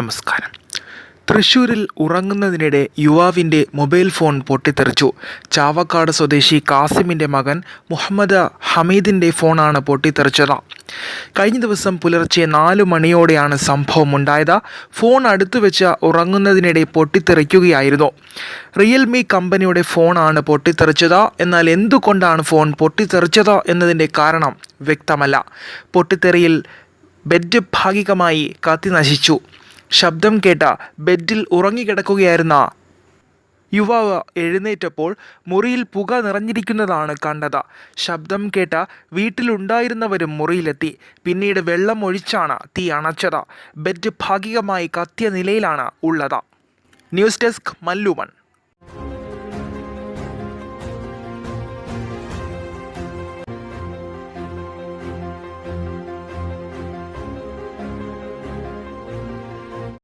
നമസ്കാരം. തൃശൂരിൽ ഉറങ്ങുന്നതിനിടെ യുവാവിന്റെ മൊബൈൽ ഫോൺ പൊട്ടിത്തെറിച്ചു. ചാവക്കാട് സ്വദേശി കാസിമിന്റെ മകൻ മുഹമ്മദ് ഹമീദിന്റെ ഫോണാണ് പൊട്ടിത്തെറിച്ചത്. കഴിഞ്ഞ ദിവസം പുലർച്ചെ നാല് മണിയോടെയാണ് സംഭവം ഉണ്ടായത്. ഫോൺ അടുത്തു വെച്ച് ഉറങ്ങുന്നതിനിടെ പൊട്ടിത്തെറിക്കുകയായിരുന്നു. റിയൽമി കമ്പനിയുടെ ഫോണാണ് പൊട്ടിത്തെറിച്ചത്. എന്നാൽ എന്തുകൊണ്ടാണ് ഫോൺ പൊട്ടിത്തെറിച്ചത് എന്നതിന്റെ കാരണം വ്യക്തമല്ല. പൊട്ടിത്തെറിയിൽ ബെഡ് ഭാഗികമായി കത്തി നശിച്ചു. ശബ്ദം കേട്ട ബെഡിൽ ഉറങ്ങിക്കിടക്കുകയായിരുന്ന യുവാവ് എഴുന്നേറ്റപ്പോൾ മുറിയിൽ പുക നിറഞ്ഞിരിക്കുന്നതാണ് കണ്ടത്. ശബ്ദം കേട്ട വീട്ടിലുണ്ടായിരുന്നവരും മുറിയിലെത്തി. പിന്നീട് വെള്ളം ഒഴിച്ചാണ് തീ അണച്ചത്. ബെഡ് ഭാഗികമായി കത്തിയ നിലയിലാണ് ഉള്ളത്. News desk മല്ലുമൺ